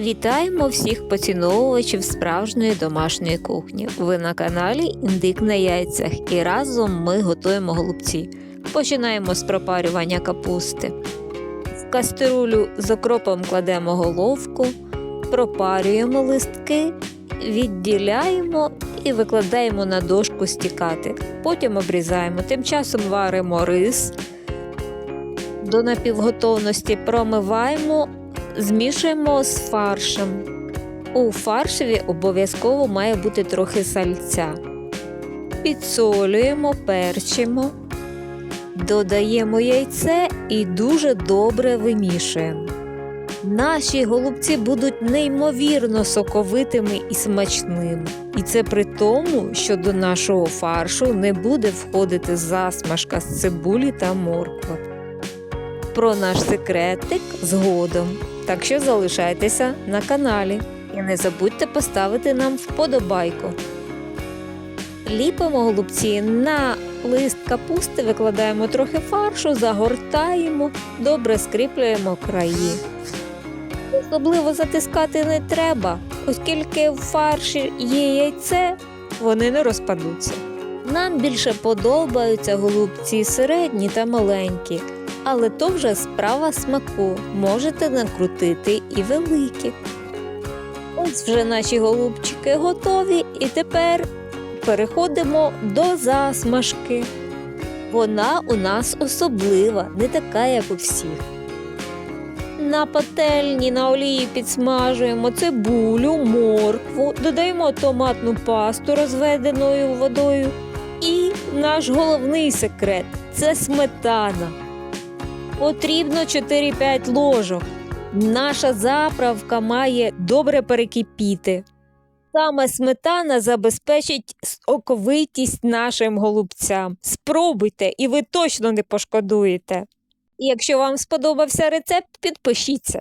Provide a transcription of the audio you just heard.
Вітаємо всіх поціновувачів справжньої домашньої кухні. Ви на каналі Індик на яйцях і разом ми готуємо голубці. Починаємо з пропарювання капусти. В каструлю з окропом кладемо головку, пропарюємо листки, відділяємо і викладаємо на дошку стікати. Потім обрізаємо. Тим часом варимо рис. До напівготовності промиваємо змішуємо з фаршем. У фаршеві обов'язково має бути трохи сальця. Підсолюємо, перчимо, додаємо яйце і дуже добре вимішуємо. Наші голубці будуть неймовірно соковитими і смачними. І це при тому, що до нашого фаршу не буде входити засмажка з цибулі та моркви. Про наш секретик згодом. Так що залишайтеся на каналі і не забудьте поставити нам вподобайку. Ліпимо голубці на лист капусти, викладаємо трохи фаршу, загортаємо, добре скріплюємо краї. Особливо затискати не треба, оскільки в фарші є яйце, вони не розпадуться. Нам більше подобаються голубці середні та маленькі, але то вже справа смаку. Можете накрутити і великі. Ось вже наші голубчики готові, і тепер переходимо до засмажки. Вона у нас особлива, не така, як у всіх. На пательні на олії підсмажуємо цибулю, моркву, додаємо томатну пасту розведеною водою. І наш головний секрет це сметана. Потрібно 4-5 ложок. Наша заправка має добре перекипіти. Саме сметана забезпечить соковитість нашим голубцям. Спробуйте, і ви точно не пошкодуєте. Якщо вам сподобався рецепт, підпишіться.